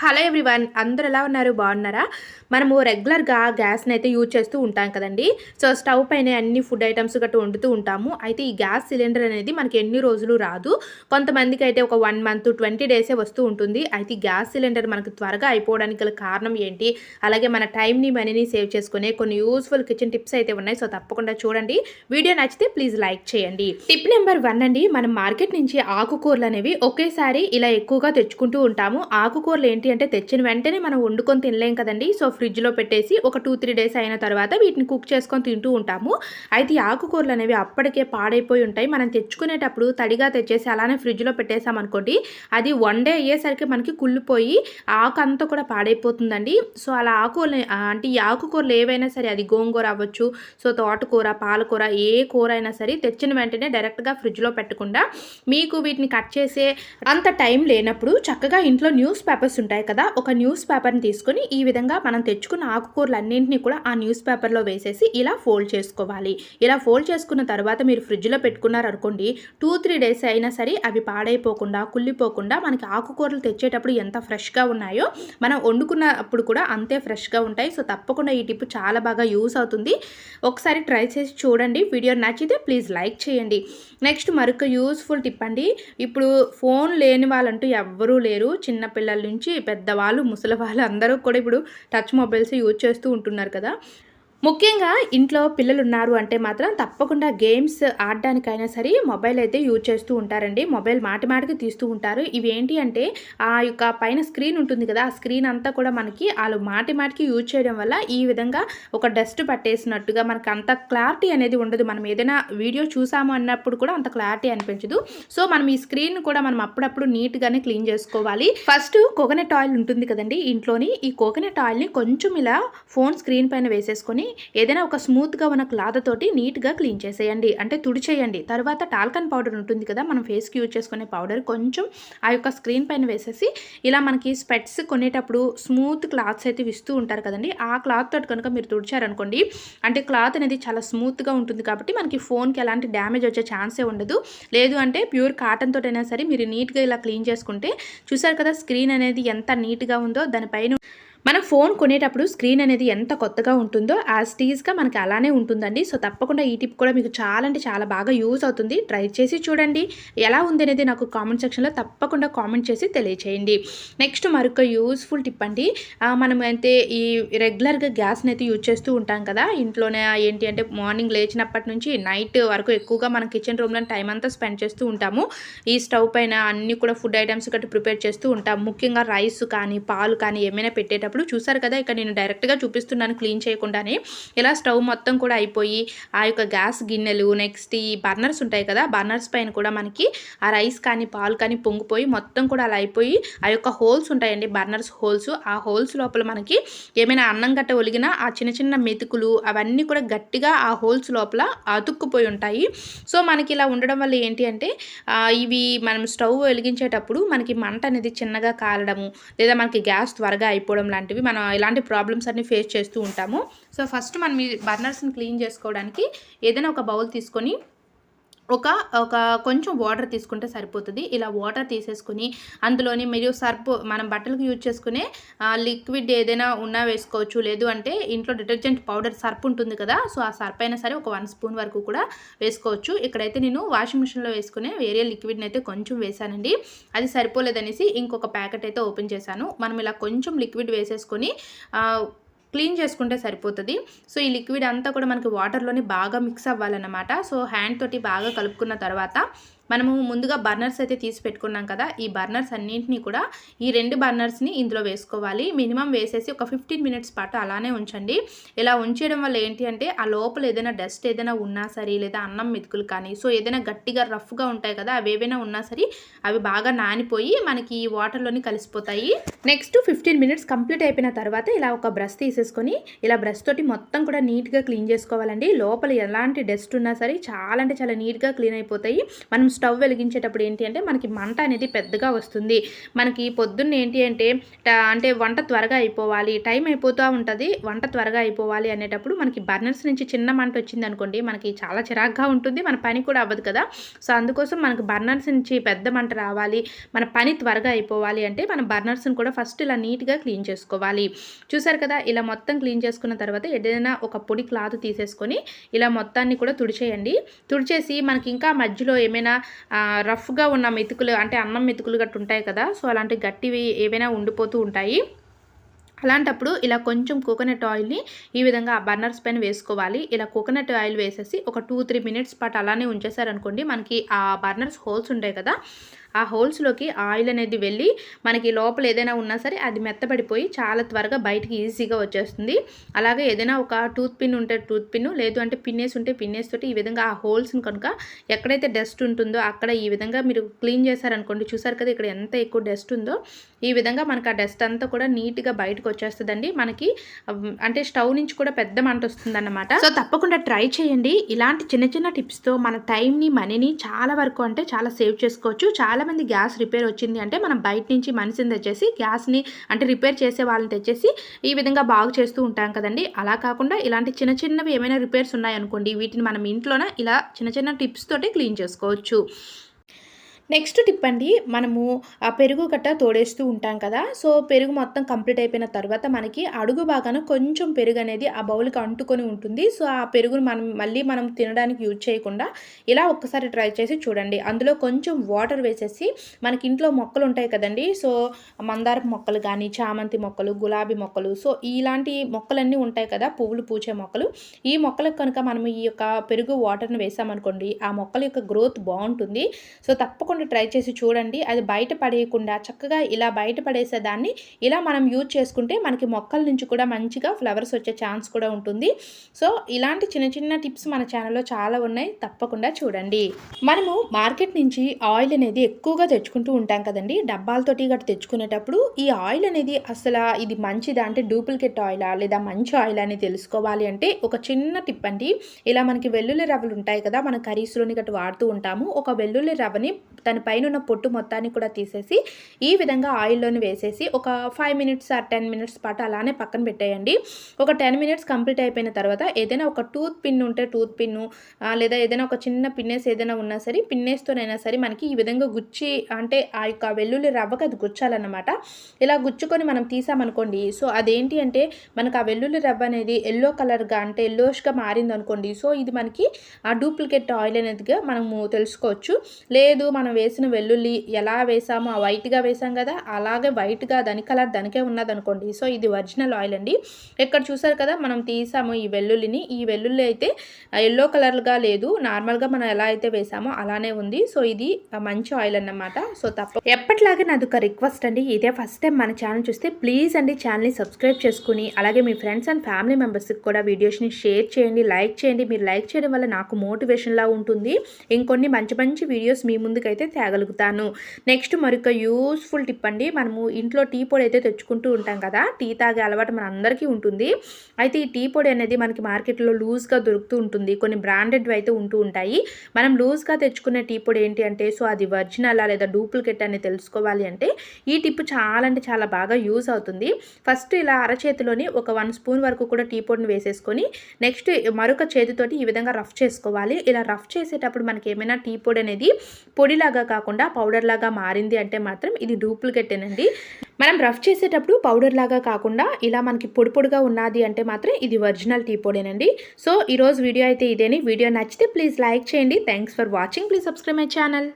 Hello everyone అందరు ఎలా ఉన్నారు? బాగున్నారా? మనము రెగ్యులర్గా గ్యాస్ని అయితే యూజ్ చేస్తూ ఉంటాం కదండి. సో స్టవ్ పైన అన్ని ఫుడ్ ఐటమ్స్ గట్రా వండుతూ ఉంటాము. అయితే ఈ గ్యాస్ సిలిండర్ అనేది మనకి ఎన్ని రోజులు రాదు. కొంతమందికి అయితే ఒక వన్ మంత్ ట్వంటీ డేసే వస్తూ ఉంటుంది. అయితే గ్యాస్ సిలిండర్ మనకు త్వరగా అయిపోవడానికి గల కారణం ఏంటి? అలాగే మన టైంని మనీని సేవ్ చేసుకునే కొన్ని యూస్ఫుల్ కిచెన్ టిప్స్ అయితే ఉన్నాయి. సో తప్పకుండా చూడండి. వీడియో నచ్చితే ప్లీజ్ లైక్ చేయండి. టిప్ నెంబర్ వన్ అండి. మనం మార్కెట్ నుంచి ఆకుకూరలు అనేవి ఒకేసారి ఇలా ఎక్కువగా తెచ్చుకుంటూ ఉంటాము. ఆకుకూరలు ఏంటి అంటే తెచ్చిన వెంటనే మనం వండుకొని తినలేం కదండి. సో ఫ్రిడ్జ్లో పెట్టేసి ఒక టూ త్రీ డేస్ అయిన తర్వాత వీటిని కుక్ చేసుకొని తింటూ ఉంటాము. అయితే ఈ ఆకుకూరలు అనేవి అప్పటికే పాడైపోయి ఉంటాయి. మనం తెచ్చుకునేటప్పుడు తడిగా తెచ్చేసి అలానే ఫ్రిడ్జ్లో పెట్టేసామనుకోండి అది వన్ డే అయ్యేసరికి మనకి కుళ్ళిపోయి ఆకు అంతా కూడా పాడైపోతుందండి. సో అలా ఆకుకూరలు అంటే ఈ ఆకుకూరలు ఏవైనా సరే అది గోంగూర అవ్వచ్చు సో తోటకూర పాలకూర ఏ కూర అయినా సరే తెచ్చిన వెంటనే డైరెక్ట్గా ఫ్రిడ్జ్లో పెట్టకుండా మీకు వీటిని కట్ చేసే అంత టైం లేనప్పుడు చక్కగా ఇంట్లో న్యూస్ పేపర్స్ ఉంటాయి. కదా ఒక న్యూస్ పేపర్ని తీసుకొని ఈ విధంగా మనం తెచ్చుకున్న ఆకుకూరలు అన్నింటినీ కూడా ఆ న్యూస్ పేపర్లో వేసేసి ఇలా ఫోల్డ్ చేసుకోవాలి. ఇలా ఫోల్డ్ చేసుకున్న తర్వాత మీరు ఫ్రిడ్జ్లో పెట్టుకున్నారనుకోండి టూ త్రీ డేస్ అయినా సరే అవి పాడైపోకుండా కుళ్ళిపోకుండా మనకి ఆకుకూరలు తెచ్చేటప్పుడు ఎంత ఫ్రెష్గా ఉన్నాయో మనం వండుకున్నప్పుడు కూడా అంతే ఫ్రెష్గా ఉంటాయి. సో తప్పకుండా ఈ టిప్ చాలా బాగా యూస్ అవుతుంది. ఒకసారి ట్రై చేసి చూడండి. వీడియో నచ్చితే ప్లీజ్ లైక్ చేయండి. నెక్స్ట్ మరొక యూస్ఫుల్ టిప్ అండి. ఇప్పుడు ఫోన్ లేని వాళ్ళంటూ ఎవ్వరూ లేరు. చిన్నపిల్లల నుంచి పెద్దవాళ్ళు ముసలి వాళ్ళు అందరూ కూడా ఇప్పుడు టచ్ మొబైల్స్ యూజ్ చేస్తూ ఉంటున్నారు కదా. ముఖ్యంగా ఇంట్లో పిల్లలు ఉన్నారు అంటే మాత్రం తప్పకుండా గేమ్స్ ఆడడానికైనా సరే మొబైల్ అయితే యూజ్ చేస్తూ ఉంటారండి. మొబైల్ మాటి మాటికి తీస్తూ ఉంటారు. ఇవేంటి అంటే ఆ యొక్క పైన స్క్రీన్ ఉంటుంది కదా ఆ స్క్రీన్ అంతా కూడా మనకి వాళ్ళు మాటి మాటికి యూజ్ చేయడం వల్ల ఈ విధంగా ఒక డస్ట్ పట్టేసినట్టుగా మనకు అంత క్లారిటీ అనేది ఉండదు. మనం ఏదైనా వీడియో చూసాము అన్నప్పుడు కూడా అంత క్లారిటీ అనిపించదు. సో మనం ఈ స్క్రీన్ కూడా మనం అప్పుడప్పుడు నీట్గానే క్లీన్ చేసుకోవాలి. ఫస్ట్ కోకోనట్ ఆయిల్ ఉంటుంది కదండి ఇంట్లోని. ఈ కోకోనట్ ఆయిల్ని కొంచెం ఇలా ఫోన్ స్క్రీన్ పైన వేసేసుకొని ఏదైనా ఒక స్మూత్గా ఉన్న క్లాత్ తోటి నీట్గా క్లీన్ చేసేయండి. అంటే తుడిచేయండి. తర్వాత టాల్కన్ పౌడర్ ఉంటుంది కదా మనం ఫేస్కి యూజ్ చేసుకునే పౌడర్. కొంచెం ఆ యొక్క స్క్రీన్ పైన వేసేసి ఇలా మనకి స్పెట్స్ కొనేటప్పుడు స్మూత్ క్లాత్స్ అయితే ఇస్తూ ఉంటారు కదండి. ఆ క్లాత్ తోటి కనుక మీరు తుడిచారనుకోండి అంటే క్లాత్ అనేది చాలా స్మూత్గా ఉంటుంది కాబట్టి మనకి ఫోన్కి ఎలాంటి డ్యామేజ్ వచ్చే ఛాన్సే ఉండదు. లేదు అంటే ప్యూర్ కాటన్ తోటైనా సరే మీరు నీట్గా ఇలా క్లీన్ చేసుకుంటే చూసారు కదా స్క్రీన్ అనేది ఎంత నీట్గా ఉందో దానిపైన మనం ఫోన్ కొనేటప్పుడు స్క్రీన్ అనేది ఎంత కొత్తగా ఉంటుందో యాజ్ టీజ్గా మనకి అలానే ఉంటుందండి. సో తప్పకుండా ఈ టిప్ కూడా మీకు చాలా అంటే చాలా బాగా యూజ్ అవుతుంది. ట్రై చేసి చూడండి. ఎలా ఉంది అనేది నాకు కామెంట్ సెక్షన్లో తప్పకుండా కామెంట్ చేసి తెలియచేయండి. నెక్స్ట్ మరొక యూస్ఫుల్ టిప్ అండి. మనం అయితే ఈ రెగ్యులర్గా గ్యాస్ని అయితే యూజ్ చేస్తూ ఉంటాం కదా. ఇంట్లోనే ఏంటి అంటే మార్నింగ్ లేచినప్పటి నుంచి నైట్ వరకు ఎక్కువగా మనం కిచెన్ రూమ్లో టైం అంతా స్పెండ్ చేస్తూ ఉంటాము. ఈ స్టవ్ పైన అన్ని కూడా ఫుడ్ ఐటమ్స్ గట్టి ప్రిపేర్ చేస్తూ ఉంటాం ముఖ్యంగా రైస్ కానీ పాలు కానీ ఏమైనా పెట్టేటప్పుడు చూసారు కదా ఇక్కడ నేను డైరెక్ట్గా చూపిస్తున్నాను క్లీన్ చేయకుండానే. ఇలా స్టవ్ మొత్తం కూడా అయిపోయి ఆ యొక్క గ్యాస్ గిన్నెలు నెక్స్ట్ ఈ బర్నర్స్ ఉంటాయి కదా బర్నర్స్ పైన కూడా మనకి ఆ రైస్ కానీ పాలు కానీ పొంగిపోయి మొత్తం కూడా అలా అయిపోయి ఆ యొక్క హోల్స్ ఉంటాయండి బర్నర్స్ హోల్స్. ఆ హోల్స్ లోపల మనకి ఏమైనా అన్నం గట్ట ఒలిగినా ఆ చిన్న చిన్న మెతుకులు అవన్నీ కూడా గట్టిగా ఆ హోల్స్ లోపల అతుక్కుపోయి ఉంటాయి. సో మనకి ఇలా ఉండడం వల్ల ఏంటి అంటే ఇవి మనం స్టవ్ వెలిగించేటప్పుడు మనకి మంట అనేది చిన్నగా కాలడము లేదా మనకి గ్యాస్ త్వరగా అయిపోవడం లాంటివి మనం ఇలాంటి ప్రాబ్లమ్స్ అన్ని ఫేస్ చేస్తూ ఉంటాము. సో ఫస్ట్ మనం ఈ బర్నర్స్ని క్లీన్ చేసుకోవడానికి ఏదైనా ఒక బౌల్ తీసుకొని ఒక ఒక కొంచెం వాటర్ తీసుకుంటే సరిపోతుంది. ఇలా వాటర్ తీసేసుకుని అందులోని మీరు సర్పు మనం బట్టలకు యూజ్ చేసుకునే లిక్విడ్ ఏదైనా ఉన్నా వేసుకోవచ్చు. లేదు అంటే ఇంట్లో డిటర్జెంట్ పౌడర్ సర్ప్ ఉంటుంది కదా సో ఆ సర్ప్ అయినా సరే ఒక వన్ స్పూన్ వరకు కూడా వేసుకోవచ్చు. ఇక్కడైతే నేను వాషింగ్ మిషన్లో వేసుకునే వేరే లిక్విడ్ని అయితే కొంచెం వేసానండి. అది సరిపోలేదనేసి ఇంకొక ప్యాకెట్ అయితే ఓపెన్ చేశాను. మనం ఇలా కొంచెం లిక్విడ్ వేసేసుకొని క్లీన్ చేసుకుంటే సరిపోతుంది. సో ఈ లిక్విడ్ అంతా కూడా మనకి వాటర్లోని బాగా మిక్స్ అవ్వాలన్నమాట. సో హ్యాండ్ తోటి బాగా కలుపుకున్న తర్వాత మనము ముందుగా బర్నర్స్ అయితే తీసి పెట్టుకున్నాం కదా ఈ బర్నర్స్ అన్నింటినీ కూడా ఈ రెండు బర్నర్స్ని ఇందులో వేసుకోవాలి. మినిమం వేసేసి ఒక ఫిఫ్టీన్ మినిట్స్ పాటు అలానే ఉంచండి. ఇలా ఉంచేయడం వల్ల ఏంటి అంటే ఆ లోపల ఏదైనా డస్ట్ ఏదైనా ఉన్నా సరే లేదా అన్నం మెతుకులు కానీ సో ఏదైనా గట్టిగా రఫ్గా ఉంటాయి కదా అవి ఏవైనా ఉన్నా సరే అవి బాగా నానిపోయి మనకి ఈ వాటర్లోని కలిసిపోతాయి. నెక్స్ట్ ఫిఫ్టీన్ మినిట్స్ కంప్లీట్ అయిపోయిన తర్వాత ఇలా ఒక బ్రష్ తీసేసుకొని ఇలా బ్రష్ తోటి మొత్తం కూడా నీట్గా క్లీన్ చేసుకోవాలండి. లోపల ఎలాంటి డస్ట్ ఉన్నా సరే చాలా అంటే చాలా నీట్గా క్లీన్ అయిపోతాయి. మనం స్టవ్ వెలిగించేటప్పుడు ఏంటి అంటే మనకి మంట అనేది పెద్దగా వస్తుంది. మనకి పొద్దున్న ఏంటి అంటే అంటే వంట త్వరగా అయిపోవాలి టైం అయిపోతూ ఉంటుంది వంట త్వరగా అయిపోవాలి అనేటప్పుడు మనకి బర్నర్స్ నుంచి చిన్న మంట వచ్చింది అనుకోండి మనకి చాలా చిరాగ్గా ఉంటుంది మన పని కూడా అవ్వదు కదా. సో అందుకోసం మనకు బర్నర్స్ నుంచి పెద్ద మంట రావాలి మన పని త్వరగా అయిపోవాలి అంటే మనం బర్నర్స్ని కూడా ఫస్ట్ ఇలా నీట్గా క్లీన్ చేసుకోవాలి. చూసారు కదా ఇలా మొత్తం క్లీన్ చేసుకున్న తర్వాత ఏదైనా ఒక పొడి క్లాత్ తీసేసుకొని ఇలా మొత్తాన్ని కూడా తుడిచేయండి. తుడిచేసి మనకి ఇంకా మధ్యలో ఏమైనా రఫ్గా ఉన్న మెతుకులు అంటే అన్నం మెతుకులు గట్టు ఉంటాయి కదా సో అలాంటి గట్టివి ఏవైనా ఉండిపోతూ ఉంటాయి. అలాంటప్పుడు ఇలా కొంచెం కోకోనట్ ఆయిల్ని ఈ విధంగా ఆ బర్నర్స్ పైన వేసుకోవాలి. ఇలా కోకోనట్ ఆయిల్ వేసేసి ఒక టూ త్రీ మినిట్స్ పాటు అలానే ఉంచేసారనుకోండి మనకి ఆ బర్నర్స్ హోల్స్ ఉంటాయి కదా ఆ హోల్స్లోకి ఆయిల్ అనేది వెళ్ళి మనకి లోపల ఏదైనా ఉన్నా సరే అది మెత్తబడిపోయి చాలా త్వరగా బయటికి ఈజీగా వచ్చేస్తుంది. అలాగే ఏదైనా ఒక టూత్ పిన్ ఉంటే టూత్ పిన్ లేదు అంటే పిన్నేసి ఉంటే పిన్నేసి తోటి ఈ విధంగా ఆ హోల్స్ని కనుక ఎక్కడైతే డస్ట్ ఉంటుందో అక్కడ ఈ విధంగా మీరు క్లీన్ చేశారనుకోండి చూసారు కదా ఇక్కడ ఎంత ఎక్కువ డస్ట్ ఉందో ఈ విధంగా మనకు ఆ డస్ట్ అంతా కూడా నీట్గా బయటకు వచ్చేస్తుందండి. మనకి అంటే స్టవ్ నుంచి కూడా పెద్ద మంట వస్తుందన్నమాట. సో తప్పకుండా ట్రై చేయండి. ఇలాంటి చిన్న చిన్న టిప్స్తో మన టైంని మనీని చాలా వరకు అంటే చాలా సేవ్ చేసుకోవచ్చు. చాలా చాలామంది గ్యాస్ రిపేర్ వచ్చింది అంటే మనం బయట నుంచి మనిషిని తెచ్చేసి గ్యాస్ని అంటే రిపేర్ చేసే వాళ్ళని తెచ్చేసి ఈ విధంగా బాగు చేస్తూ ఉంటాం కదండి. అలా కాకుండా ఇలాంటి చిన్న చిన్నవి ఏమైనా రిపేర్స్ ఉన్నాయనుకోండి వీటిని మనం ఇంట్లోనే ఇలా చిన్న చిన్న టిప్స్ తోటి క్లీన్ చేసుకోవచ్చు. నెక్స్ట్ టిప్ అండి మనము ఆ పెరుగు గట్ట తోడేస్తూ ఉంటాం కదా సో పెరుగు మొత్తం కంప్లీట్ అయిపోయిన తర్వాత మనకి అడుగు బాగాన కొంచెం పెరుగు అనేది ఆ బౌల్కి అంటుకొని ఉంటుంది. సో ఆ పెరుగును మనం మళ్ళీ మనం తినడానికి యూజ్ చేయకుండా ఇలా ఒక్కసారి ట్రై చేసి చూడండి. అందులో కొంచెం వాటర్ వేసేసి మనకి ఇంట్లో మొక్కలు ఉంటాయి కదండి సో మందారపు మొక్కలు కానీ చామంతి మొక్కలు గులాబీ మొక్కలు సో ఇలాంటి మొక్కలన్నీ ఉంటాయి కదా పువ్వులు పూచే మొక్కలు. ఈ మొక్కలకు కనుక మనం ఈ యొక్క పెరుగు వాటర్ని వేసామనుకోండి ఆ మొక్కల యొక్క గ్రోత్ బాగుంటుంది. సో తప్పకుండా ట్రై చేసి చూడండి. అది బయట పడేయకుండా చక్కగా ఇలా బయట పడేసే దాన్ని ఇలా మనం యూజ్ చేసుకుంటే మనకి మొక్కల నుంచి కూడా మంచిగా ఫ్లవర్స్ వచ్చే ఛాన్స్ కూడా ఉంటుంది. సో ఇలాంటి చిన్న చిన్న టిప్స్ మన ఛానల్లో చాలా ఉన్నాయి. తప్పకుండా చూడండి. మనము మార్కెట్ నుంచి ఆయిల్ అనేది ఎక్కువగా తెచ్చుకుంటూ ఉంటాం కదండి. డబ్బాలతోటి గట్రా తెచ్చుకునేటప్పుడు ఈ ఆయిల్ అనేది అసలు ఇది మంచిదా అంటే డూప్లికేట్ ఆయిలా లేదా మంచి ఆయిల్ అని తెలుసుకోవాలి అంటే ఒక చిన్న టిప్ అండి. ఇలా మనకి వెల్లుల్లి రవ్వలు ఉంటాయి కదా మన కర్రీస్లోని గట్టు వాడుతూ ఉంటాము. ఒక వెల్లుల్లి రవ్వని దాని పైన ఉన్న పొట్టు మొత్తాన్ని కూడా తీసేసి ఈ విధంగా ఆయిల్లోని వేసేసి ఒక five minutes or ten minutes పాటు అలానే పక్కన పెట్టేయండి. ఒక టెన్ మినిట్స్ కంప్లీట్ అయిపోయిన తర్వాత ఏదైనా ఒక టూత్ పిన్ ఉంటే టూత్ పిన్ను లేదా ఏదైనా ఒక చిన్న పిన్నేస్ ఏదైనా ఉన్నా సరే పిన్నేస్తోనైనా సరే మనకి ఈ విధంగా గుచ్చి అంటే ఆ యొక్క వెల్లుల్లి రవ్వకి అది గుచ్చాలన్నమాట. ఇలా గుచ్చుకొని మనం తీసామనుకోండి సో అదేంటి అంటే మనకు ఆ వెల్లుల్లి రవ్వ అనేది ఎల్లో కలర్గా అంటే ఎల్లోష్గా మారింది అనుకోండి సో ఇది మనకి ఆ డూప్లికేట్ ఆయిల్ అనేదిగా మనము తెలుసుకోవచ్చు. లేదు మనం వేసిన వెల్లుల్లి ఎలా వేసామో ఆ వైట్గా వేసాం కదా అలాగే వైట్గా దాని కలర్ దానికే ఉన్నదనుకోండి. సో ఇది ఒరిజినల్ ఆయిల్ అండి. ఇక్కడ చూసారు కదా మనం తీసాము ఈ వెల్లుల్లిని. ఈ వెల్లుల్లి అయితే ఎల్లో కలర్గా లేదు. నార్మల్గా మనం ఎలా అయితే వేసామో అలానే ఉంది. సో ఇది మంచి ఆయిల్ అన్నమాట. సో తప్ప ఎప్పటిలాగే నాది ఒక రిక్వెస్ట్ అండి. ఇదే ఫస్ట్ టైం మన ఛానల్ చూస్తే ప్లీజ్ అండి ఛానల్ని సబ్స్క్రైబ్ చేసుకుని అలాగే మీ ఫ్రెండ్స్ అండ్ ఫ్యామిలీ మెంబర్స్కి కూడా వీడియోస్ని షేర్ చేయండి లైక్ చేయండి. మీరు లైక్ చేయడం వల్ల నాకు మోటివేషన్లా ఉంటుంది. ఇంకొన్ని మంచి మంచి వీడియోస్ మీ ముందుకైతే తేగలుగుతాను. నెక్స్ట్ మరొక యూస్ఫుల్ టిప్ అండి. మనము ఇంట్లో టీ పొడి అయితే తెచ్చుకుంటూ ఉంటాం కదా టీ తాగే అలవాటు మన అందరికీ ఉంటుంది. అయితే ఈ టీ పొడి అనేది మనకి మార్కెట్లో లూజ్గా దొరుకుతూ ఉంటుంది. కొన్ని బ్రాండెడ్ అయితే ఉంటూ ఉంటాయి. మనం లూజ్గా తెచ్చుకునే టీ పొడి ఏంటి అంటే సో అది ఒరిజినల్ లేదా డూప్లికేట్ అని తెలుసుకోవాలి అంటే ఈ టిప్ చాలా అంటే చాలా బాగా యూజ్ అవుతుంది. ఫస్ట్ ఇలా అరచేతిలోని ఒక వన్ స్పూన్ వరకు కూడా టీ పొడిని వేసేసుకొని నెక్స్ట్ మరొక చేతితోటి ఈ విధంగా రఫ్ చేసుకోవాలి. ఇలా రఫ్ చేసేటప్పుడు మనకి ఏమైనా టీ పొడి అనేది లాగా కాకుండా పౌడర్ లాగా మారింది అంటే మాత్రం ఇది డూప్లికేట్ అండి మనం రఫ్ చేసేటప్పుడు పౌడర్ లాగా కాకుండా ఇలా మనకి పొడి పొడిగా ఉన్నది అంటే మాత్రం ఇది ఒరిజినల్ టీ పొడేనండి సో ఈరోజు వీడియో అయితే ఇదేని. వీడియో నచ్చితే ప్లీజ్ లైక్ చేయండి. Thanks for watching please subscribe my channel